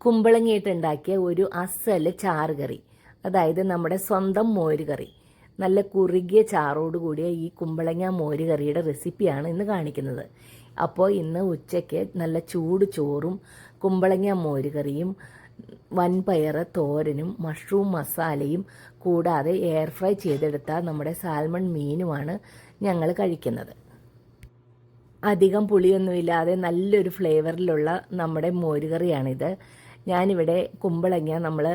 കുമ്പളങ്ങിയിട്ട് ഉണ്ടാക്കിയ ഒരു അസൽ ചാറ് കറി. അതായത് നമ്മുടെ സ്വന്തം മോര് കറി. നല്ല കുറുകിയ ചാറോട് കൂടിയ ഈ കുമ്പളങ്ങ മോര് കറിയുടെ റെസിപ്പിയാണ് ഇന്ന് കാണിക്കുന്നത്. അപ്പോൾ ഇന്ന് ഉച്ചയ്ക്ക് നല്ല ചൂട് ചോറും കുമ്പളങ്ങ മോര് കറിയും വൻപയർ തോരനും മഷ്റൂം മസാലയും കൂടാതെ എയർ ഫ്രൈ ചെയ്തെടുത്ത നമ്മുടെ സാൽമൺ മീനുമാണ് ഞങ്ങൾ കഴിക്കുന്നത്. അധികം പുളിയൊന്നുമില്ലാതെ നല്ലൊരു ഫ്ലേവറിലുള്ള നമ്മുടെ മോരുകറിയാണിത് ഞാനിവിടെ കുമ്പളങ്ങ നമ്മൾ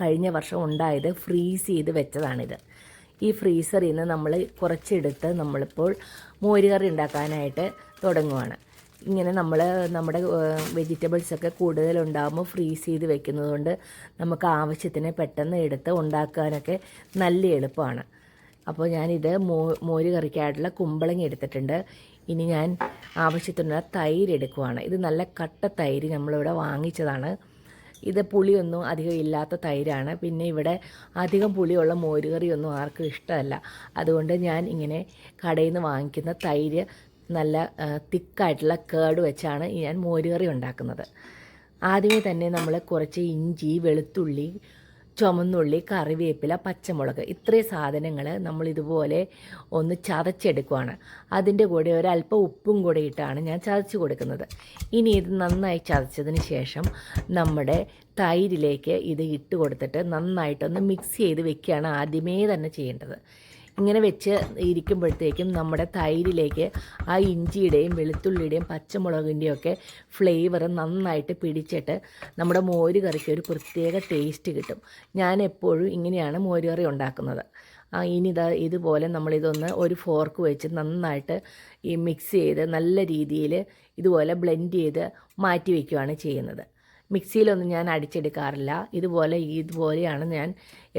കഴിഞ്ഞ വർഷം ഉണ്ടായത് ഫ്രീസ് ചെയ്ത് വെച്ചതാണിത്. ഈ ഫ്രീസറിൽ നിന്ന് നമ്മൾ കുറച്ചെടുത്ത് നമ്മളിപ്പോൾ മോരുകറി ഉണ്ടാക്കാനായിട്ട് തുടങ്ങുവാണ്. ഇങ്ങനെ നമ്മൾ നമ്മുടെ വെജിറ്റബിൾസൊക്കെ കൂടുതലുണ്ടാകുമ്പോൾ ഫ്രീസ് ചെയ്ത് വെക്കുന്നതുകൊണ്ട് നമുക്ക് ആവശ്യത്തിന് പെട്ടെന്ന് എടുത്ത് ഉണ്ടാക്കാനൊക്കെ നല്ല എളുപ്പമാണ്. അപ്പോൾ ഞാനിത് മോ മോര് കറിക്കായിട്ടുള്ള കുമ്പളങ്ങ എടുത്തിട്ടുണ്ട്. ഇനി ഞാൻ ആവശ്യത്തിനുള്ള തൈര് എടുക്കുവാണ്. ഇത് നല്ല കട്ട തൈര് നമ്മളിവിടെ വാങ്ങിച്ചതാണ്. ഇത് പുളിയൊന്നും അധികം ഇല്ലാത്ത തൈരാണ്. പിന്നെ ഇവിടെ അധികം പുളിയുള്ള മോരുകറിയൊന്നും ആർക്കും ഇഷ്ടമല്ല. അതുകൊണ്ട് ഞാൻ ഇങ്ങനെ കടയിൽ നിന്ന് വാങ്ങിക്കുന്ന തൈര് നല്ല തിക്കായിട്ടുള്ള കേട് വെച്ചാണ് ഞാൻ മോരുകറി ഉണ്ടാക്കുന്നത്. ആദ്യമേ തന്നെ നമ്മൾ കുറച്ച് ഇഞ്ചി വെളുത്തുള്ളി ചുമന്നുള്ളി കറിവേപ്പില പച്ചമുളക് ഇത്രയും സാധനങ്ങൾ നമ്മൾ ഇതുപോലെ ഒന്ന് ചതച്ചെടുക്കുവാണ്. അതിന്റെ കൂടെ ഒരല്പം ഉപ്പും കൂടെ ഇട്ടാണ് ഞാൻ ചതച്ച് കൊടുക്കുന്നത്. ഇനി ഇത് നന്നായി ചതച്ചതിന് ശേഷം നമ്മുടെ തൈരിലേക്ക് ഇത് ഇട്ട് കൊടുത്തിട്ട് നന്നായിട്ടൊന്ന് മിക്സ് ചെയ്ത് വെക്കുകയാണ് ആദ്യമേ തന്നെ ചെയ്യേണ്ടത്. ഇങ്ങനെ വെച്ച് ഇരിക്കുമ്പോഴത്തേക്കും നമ്മുടെ തൈരിലേക്ക് ആ ഇഞ്ചിയുടെയും വെളുത്തുള്ളിയുടെയും പച്ചമുളകിന്റെയും ഒക്കെ ഫ്ലേവർ നന്നായിട്ട് പിടിച്ചിട്ട് നമ്മുടെ മോര് കറിക്ക് ഒരു പ്രത്യേക ടേസ്റ്റ് കിട്ടും. ഞാൻ എപ്പോഴും ഇങ്ങനെയാണ് മോര് കറി ഉണ്ടാക്കുന്നത്. ആ ഇനി ഇതാ ഇതുപോലെ നമ്മളിതൊന്ന് ഒരു ഫോർക്ക് വെച്ച് നന്നായിട്ട് ഈ മിക്സ് ചെയ്ത് നല്ല രീതിയിൽ ഇതുപോലെ ബ്ലെൻഡ് ചെയ്ത് മാറ്റി വയ്ക്കുകയാണ് ചെയ്യുന്നത്. മിക്സിയിലൊന്നും ഞാൻ അടിച്ചെടുക്കാറില്ല. ഇതുപോലെ ഇതുപോലെയാണ് ഞാൻ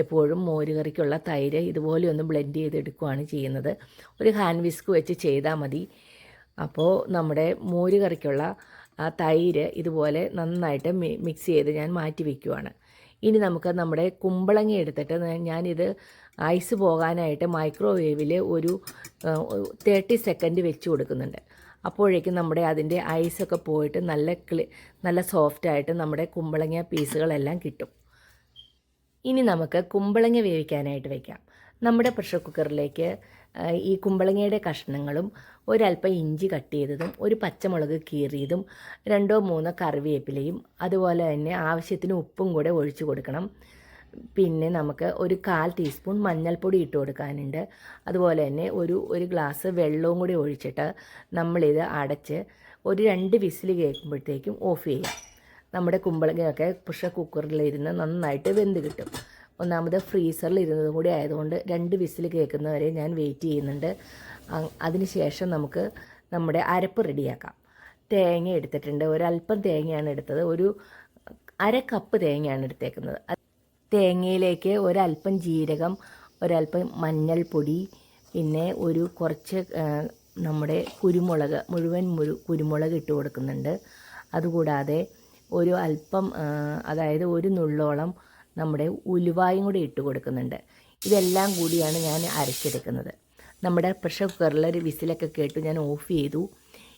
എപ്പോഴും മോരുകറിക്കുള്ള തൈര് ഇതുപോലെ ഒന്ന് ബ്ലെൻഡ് ചെയ്തെടുക്കുകയാണ് ചെയ്യുന്നത്. ഒരു ഹാൻഡ് വിസ്ക് വെച്ച് ചെയ്താൽ മതി. അപ്പോൾ നമ്മുടെ മോരുകറിക്കുള്ള തൈര് ഇതുപോലെ നന്നായിട്ട് മിക്സ് ചെയ്ത് ഞാൻ മാറ്റി വയ്ക്കുവാണ് ഇനി നമുക്ക് നമ്മുടെ കുമ്പളങ്ങ എടുത്തിട്ട് ഞാനിത് ഐസ് പോകാനായിട്ട് മൈക്രോവേവിൽ ഒരു തേർട്ടി സെക്കൻഡ് വെച്ച് കൊടുക്കുന്നുണ്ട്. അപ്പോഴേക്കും നമ്മുടെ അതിന്റെ ഐസൊക്കെ പോയിട്ട് നല്ല ക്ലി നല്ല സോഫ്റ്റായിട്ട് നമ്മുടെ കുമ്പളങ്ങ പീസുകളെല്ലാം കിട്ടും. ഇനി നമുക്ക് കുമ്പളങ്ങ വേവിക്കാനായിട്ട് വയ്ക്കാം നമ്മുടെ പ്രഷർ കുക്കറിലേക്ക് ഈ കുമ്പളങ്ങയുടെ കഷ്ണങ്ങളും ഒരല്പം ഇഞ്ചി കട്ട് ചെയ്തതും ഒരു പച്ചമുളക് കീറിയതും രണ്ടോ മൂന്നോ കറിവേപ്പിലയും അതുപോലെ തന്നെ ആവശ്യത്തിന് ഉപ്പും കൂടെ ഒഴിച്ചു കൊടുക്കണം. പിന്നെ നമുക്ക് ഒരു കാൽ ടീസ്പൂൺ മഞ്ഞൾപ്പൊടി ഇട്ട് കൊടുക്കാനുണ്ട്. അതുപോലെ തന്നെ ഒരു ഒരു ഗ്ലാസ് വെള്ളവും കൂടി ഒഴിച്ചിട്ട് നമ്മളിത് അടച്ച് ഒരു രണ്ട് വിസിൽ കേൾക്കുമ്പോഴത്തേക്കും ഓഫ് ചെയ്യാം. നമ്മുടെ കുമ്പളങ്ങയൊക്കെ പ്രഷർ കുക്കറിലിരുന്ന് നന്നായിട്ട് വെന്ത് കിട്ടും. ഒന്നാമത് ഫ്രീസറിൽ ഇരുന്നതും കൂടി ആയതുകൊണ്ട് രണ്ട് വിസിൽ കേൾക്കുന്നവരെ ഞാൻ വെയിറ്റ് ചെയ്യുന്നുണ്ട്. അതിനുശേഷം നമുക്ക് നമ്മുടെ അരപ്പ് റെഡിയാക്കാം. തേങ്ങ എടുത്തിട്ടുണ്ട്. ഒരല്പം തേങ്ങയാണ് എടുത്തത്. ഒരു അര കപ്പ് തേങ്ങയാണ് എടുത്തേക്കുന്നത്. തേങ്ങയിലേക്ക് ഒരല്പം ജീരകം ഒരല്പം മഞ്ഞൾപ്പൊടി പിന്നെ ഒരു കുറച്ച് നമ്മുടെ കുരുമുളക് മുഴുവൻ മുഴു കുരുമുളക് ഇട്ട് കൊടുക്കുന്നുണ്ട്. അതുകൂടാതെ ഒരു അല്പം അതായത് ഒരു നുള്ളോളം നമ്മുടെ ഉലുവായും കൂടി ഇട്ട് കൊടുക്കുന്നുണ്ട്. ഇതെല്ലാം കൂടിയാണ് ഞാൻ അരച്ചെടുക്കുന്നത്. നമ്മുടെ പ്രഷർ കുക്കറിൽ ഒരു വിസിലൊക്കെ കേട്ടു ഞാൻ ഓഫ് ചെയ്തു.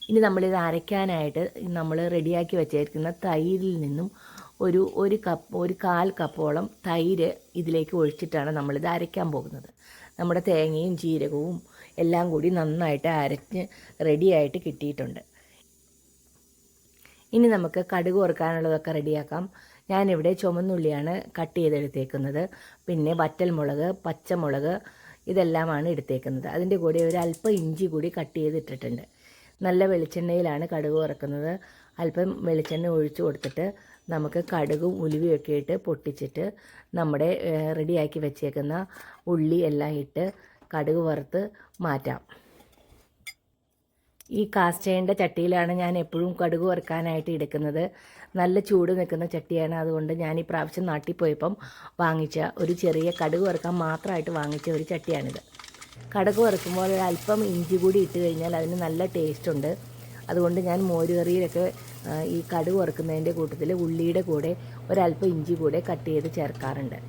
ഇനി നമ്മളിത് അരയ്ക്കാനായിട്ട് നമ്മൾ റെഡിയാക്കി വെച്ചേക്കുന്ന തൈരിൽ നിന്നും ഒരു ഒരു കപ്പ് ഒരു കാൽ കപ്പോളം തൈര് ഇതിലേക്ക് ഒഴിച്ചിട്ടാണ് നമ്മളിത് അരയ്ക്കാൻ പോകുന്നത്. നമ്മുടെ തേങ്ങയും ജീരകവും എല്ലാം കൂടി നന്നായിട്ട് അരച്ച് റെഡിയായിട്ട് കിട്ടിയിട്ടുണ്ട്. ഇനി നമുക്ക് കടുക് ഓർക്കാനുള്ളതൊക്കെ റെഡിയാക്കാം. ഞാനിവിടെ ചുമന്നുള്ളിയാണ് കട്ട് ചെയ്തെടുത്തേക്കുന്നത്. പിന്നെ വറ്റൽമുളക് പച്ചമുളക് ഇതെല്ലാമാണ് എടുത്തേക്കുന്നത്. അതിന്റെ കൂടെ ഒരു അല്പം ഇഞ്ചി കൂടി കട്ട് ചെയ്തിട്ടിട്ടുണ്ട്. നല്ല വെളിച്ചെണ്ണയിലാണ് കടുക് വറക്കുന്നത്. അല്പം വെളിച്ചെണ്ണ ഒഴിച്ചു കൊടുത്തിട്ട് നമുക്ക് കടുകും ഉലുവയൊക്കെ ഇട്ട് പൊട്ടിച്ചിട്ട് നമ്മുടെ റെഡിയാക്കി വെച്ചേക്കുന്ന ഉള്ളി എല്ലാം ഇട്ട് കടുക് വറുത്ത് മാറ്റാം. ഈ കാസ്റ്റേന്റെ ചട്ടിയിലാണ് ഞാൻ എപ്പോഴും കടുക് വറുക്കാനായിട്ട് എടുക്കുന്നത്. നല്ല ചൂട് നിൽക്കുന്ന ചട്ടിയാണ്. അതുകൊണ്ട് ഞാൻ ഈ പ്രാവശ്യം നാട്ടിൽ പോയപ്പം വാങ്ങിച്ച ഒരു ചെറിയ കടുക് വറുക്കാൻ മാത്രമായിട്ട് വാങ്ങിച്ച ഒരു ചട്ടിയാണിത്. കടുക് വറുക്കുമ്പോൾ അല്പം ഇഞ്ചി കൂടി ഇട്ട് കഴിഞ്ഞാൽ അതിന് നല്ല ടേസ്റ്റ് ഉണ്ട്. അതുകൊണ്ട് ഞാൻ മോരുകറിയിലൊക്കെ ഈ കടുക് വറുക്കുന്നതിന്റെ കൂട്ടത്തിൽ ഉള്ളിയുടെ കൂടെ ഒരല്പം ഇഞ്ചി കൂടെ കട്ട് ചെയ്ത് ചേർക്കാറുണ്ട്.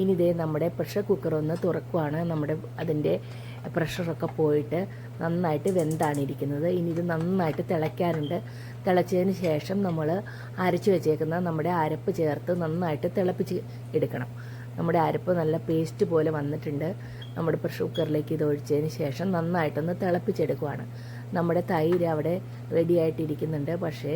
ഇനി ഇതേ നമ്മുടെ പ്രഷർ കുക്കർ ഒന്ന് തുറക്കുവാണ്. നമ്മുടെ അതിന്റെ പ്രഷറൊക്കെ പോയിട്ട് നന്നായിട്ട് വെന്താണ് ഇരിക്കുന്നത്. ഇനി ഇത് നന്നായിട്ട് തിളയ്ക്കാറുണ്ട്. തിളച്ചതിന് ശേഷം നമ്മൾ അരച്ച് വെച്ചേക്കുന്ന നമ്മുടെ അരപ്പ് ചേർത്ത് നന്നായിട്ട് തിളപ്പിച്ച് എടുക്കണം. നമ്മുടെ അരപ്പ് നല്ല പേസ്റ്റ് പോലെ വന്നിട്ടുണ്ട്. നമ്മുടെ പ്രഷർ കുക്കറിലേക്ക് ഇത് ഒഴിച്ചതിന് ശേഷം നന്നായിട്ടൊന്ന് തിളപ്പിച്ചെടുക്കുവാണ്. നമ്മുടെ തൈര് അവിടെ റെഡി ആയിട്ടിരിക്കുന്നുണ്ട്. പക്ഷേ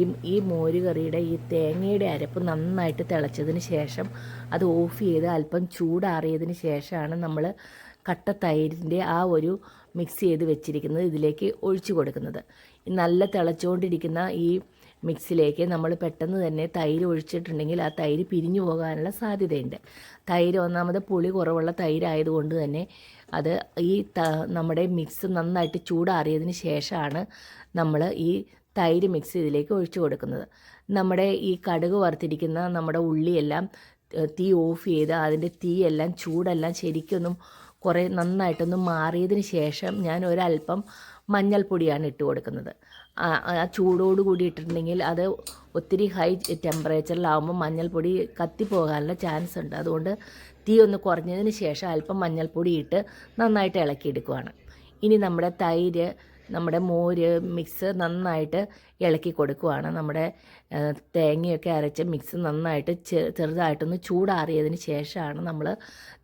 ഈ ഈ മോരുകറിയുടെ ഈ തേങ്ങയുടെ അരപ്പ് നന്നായിട്ട് തിളച്ചതിന് ശേഷം അത് ഓഫ് ചെയ്ത് അല്പം ചൂടാറിയതിന് ശേഷമാണ് നമ്മൾ കട്ട തൈരിന്റെ ആ ഒരു മിക്സ് ചെയ്ത് വെച്ചിരിക്കുന്നത് ഇതിലേക്ക് ഒഴിച്ചു കൊടുക്കുന്നത്. നല്ല തിളച്ചുകൊണ്ടിരിക്കുന്ന ഈ മിക്സിലേക്ക് നമ്മൾ പെട്ടെന്ന് തന്നെ തൈര് ഒഴിച്ചിട്ടുണ്ടെങ്കിൽ ആ തൈര് പിരിഞ്ഞു പോകാനുള്ള സാധ്യതയുണ്ട്. തൈര് ഒന്നാമത് പുളി കുറവുള്ള തൈരായതുകൊണ്ട് തന്നെ അത് ഈ നമ്മുടെ മിക്സ് നന്നായിട്ട് ചൂടാറിയതിന് ശേഷമാണ് നമ്മൾ ഈ തൈര് മിക്സ് ഇതിലേക്ക് ഒഴിച്ചു കൊടുക്കുന്നത്. നമ്മുടെ ഈ കടുക് വറുത്തിരിക്കുന്ന നമ്മുടെ ഉള്ളിയെല്ലാം തീ ഓഫ് ചെയ്ത് അതിന്റെ തീയെല്ലാം ചൂടെല്ലാം ശരിക്കൊന്നും കുറേ നന്നായിട്ടൊന്നും മാറിയതിന് ശേഷം ഞാൻ ഒരല്പം മഞ്ഞൾപ്പൊടിയാണ് ഇട്ട് കൊടുക്കുന്നത്. ആ ചൂടോട് കൂടി ഇട്ടിട്ടുണ്ടെങ്കിൽ അത് ഒത്തിരി ഹൈ ടെമ്പറേച്ചറിലാവുമ്പോൾ മഞ്ഞൾപ്പൊടി കത്തിപ്പോകാനുള്ള ചാൻസ് ഉണ്ട്. അതുകൊണ്ട് തീ ഒന്ന് കുറഞ്ഞതിന് ശേഷം അല്പം മഞ്ഞൾപ്പൊടി ഇട്ട് നന്നായിട്ട് ഇളക്കിയെടുക്കുവാണ് ഇനി നമ്മുടെ തൈര് നമ്മുടെ മോര് മിക്സ് നന്നായിട്ട് ഇളക്കി കൊടുക്കുവാണ്. നമ്മുടെ തേങ്ങയൊക്കെ അരച്ച മിക്സ് നന്നായിട്ട് ചെറുതായിട്ടൊന്ന് ചൂടാറിയതിന് ശേഷമാണ് നമ്മൾ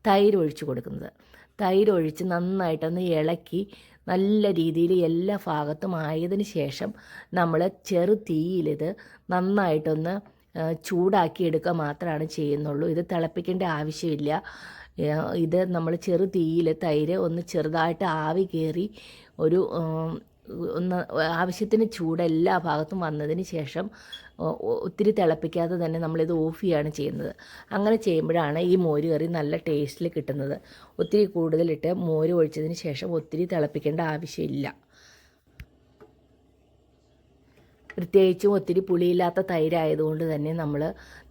തൈര് ഒഴിച്ച് കൊടുക്കുന്നത്. തൈര് ഒഴിച്ച് നന്നായിട്ടൊന്ന് ഇളക്കി നല്ല രീതിയിൽ എല്ലാ ഭാഗത്തും ആയതിന് ശേഷം നമ്മൾ ചെറു തീയിലിത് നന്നായിട്ടൊന്ന് ചൂടാക്കി എടുക്കുക മാത്രമാണ് ചെയ്യുന്നുള്ളൂ. ഇത് തിളപ്പിക്കേണ്ട ആവശ്യമില്ല. ഇത് നമ്മൾ ചെറു തീയിൽ തൈര് ഒന്ന് ചെറുതായിട്ട് ആവി കയറി ഒരു ഒന്ന് ആവശ്യത്തിന് ചൂട് എല്ലാ ഭാഗത്തും വന്നതിന് ശേഷം ഒത്തിരി തിളപ്പിക്കാതെ തന്നെ നമ്മളിത് ഓഫ് ചെയ്യാണ് ചെയ്യുന്നത്. അങ്ങനെ ചെയ്യുമ്പോഴാണ് ഈ മോര് കറി നല്ല ടേസ്റ്റിൽ കിട്ടുന്നത്. ഒത്തിരി കൂടുതലിട്ട് മോര് ഒഴിച്ചതിന് ശേഷം ഒത്തിരി തിളപ്പിക്കേണ്ട ആവശ്യമില്ല. പ്രത്യേകിച്ചും ഒത്തിരി പുളിയില്ലാത്ത തൈരായതുകൊണ്ട് തന്നെ നമ്മൾ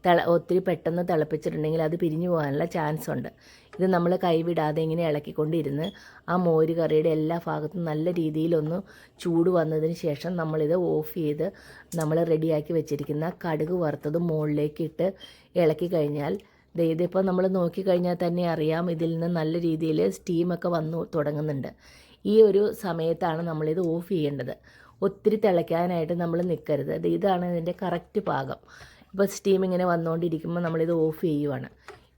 തിള ഒത്തിരി പെട്ടെന്ന് തിളപ്പിച്ചിട്ടുണ്ടെങ്കിൽ അത് പിരിഞ്ഞു പോകാനുള്ള ചാൻസ് ഉണ്ട് ഇത് നമ്മൾ കൈവിടാതെ ഇങ്ങനെ ഇളക്കിക്കൊണ്ടിരുന്ന് ആ മോര് കറിയുടെ എല്ലാ ഭാഗത്തും നല്ല രീതിയിലൊന്ന് ചൂട് വന്നതിന് ശേഷം നമ്മളിത് ഓഫ് ചെയ്ത് നമ്മൾ റെഡിയാക്കി വെച്ചിരിക്കുന്ന കടുക് വറുത്തത് മുകളിലേക്ക് ഇട്ട് ഇളക്കി കഴിഞ്ഞാൽ ഇതിപ്പോൾ നമ്മൾ നോക്കിക്കഴിഞ്ഞാൽ തന്നെ അറിയാം ഇതിൽ നിന്ന് നല്ല രീതിയിൽ സ്റ്റീമൊക്കെ വന്നു തുടങ്ങുന്നുണ്ട്. ഈ ഒരു സമയത്താണ് നമ്മളിത് ഓഫ് ചെയ്യേണ്ടത്. ഒത്തിരി തിളയ്ക്കാനായിട്ട് നമ്മൾ നിൽക്കരുത് ഇത് ഇതാണ് ഇതിന്റെ കറക്റ്റ് പാകം. ഇപ്പോൾ സ്റ്റീം ഇങ്ങനെ വന്നുകൊണ്ടിരിക്കുമ്പോൾ നമ്മളിത് ഓഫ് ചെയ്യുവാണ്.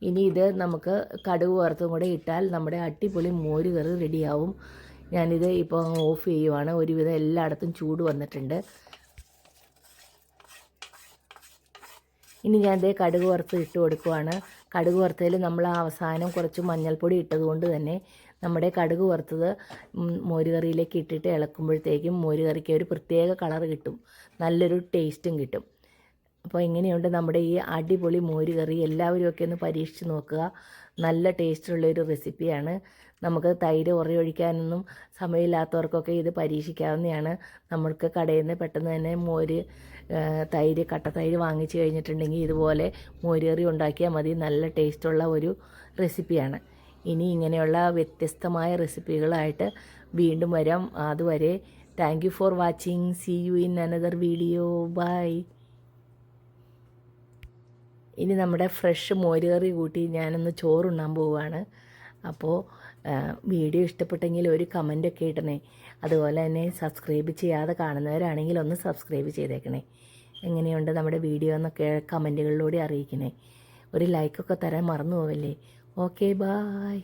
ഇനി ഇത് നമുക്ക് കടുക് വറുത്തും കൂടെ ഇട്ടാൽ നമ്മുടെ അടിപൊളി മോര് കറി റെഡിയാവും. ഞാനിത് ഇപ്പോൾ ഓഫ് ചെയ്യുവാണ്. ഒരുവിധം എല്ലായിടത്തും ചൂട് വന്നിട്ടുണ്ട്. ഇനി ഞാൻ ഇതേ കടുക് വറുത്ത് ഇട്ട് കൊടുക്കുവാണ്. കടുക് വറുത്തതിൽ നമ്മൾ അവസാനം കുറച്ച് മഞ്ഞൾപ്പൊടി ഇട്ടതുകൊണ്ട് തന്നെ നമ്മുടെ കടുക് വറുത്തത് മോര് മോരുകറിയിലേക്ക് ഇട്ടിട്ട് ഇളക്കുമ്പോഴത്തേക്കും മോരുകറിക്ക് ഒരു പ്രത്യേക കളർ കിട്ടും. നല്ലൊരു ടേസ്റ്റും കിട്ടും. അപ്പോൾ എങ്ങനെയുണ്ട് നമ്മുടെ ഈ അടിപൊളി മോരുകറി? എല്ലാവരും ഒക്കെ ഒന്ന് പരീക്ഷിച്ച് നോക്കുക. നല്ല ടേസ്റ്റുള്ളൊരു റെസിപ്പിയാണ്. നമുക്ക് തൈര് ഉറയൊഴിക്കാനൊന്നും സമയമില്ലാത്തവർക്കൊക്കെ ഇത് പരീക്ഷിക്കാവുന്നതാണ്. നമ്മൾക്ക് കടയിൽ നിന്ന് പെട്ടെന്ന് തന്നെ മോര് തൈര് കട്ട തൈര് വാങ്ങിച്ചു കഴിഞ്ഞിട്ടുണ്ടെങ്കിൽ ഇതുപോലെ മോരുകറി ഉണ്ടാക്കിയാൽ മതി. നല്ല ടേസ്റ്റുള്ള ഒരു റെസിപ്പിയാണ്. ഇനി ഇങ്ങനെയുള്ള വ്യത്യസ്തമായ റെസിപ്പികളായിട്ട് വീണ്ടും വരാം. അതുവരെ thank you for watching. See you in another video. Bye. ഇനി നമ്മുടെ ഫ്രഷ് മോരുകറി കൂട്ടി ഞാനൊന്ന് ചോറുണ്ണാൻ പോവുകയാണ് അപ്പോൾ വീഡിയോ ഇഷ്ടപ്പെട്ടെങ്കിൽ ഒരു കമന്റൊക്കെ ഇടണേ. അതുപോലെ തന്നെ സബ്സ്ക്രൈബ് ചെയ്യാതെ കാണുന്നവരാണെങ്കിൽ ഒന്ന് സബ്സ്ക്രൈബ് ചെയ്തേക്കണേ. എങ്ങനെയുണ്ട് നമ്മുടെ വീഡിയോ എന്നൊക്കെ കമന്റുകളിലൂടെ അറിയിക്കണേ. ഒരു ലൈക്കൊക്കെ തരാൻ മറന്നു പോവല്ലേ? Okay bye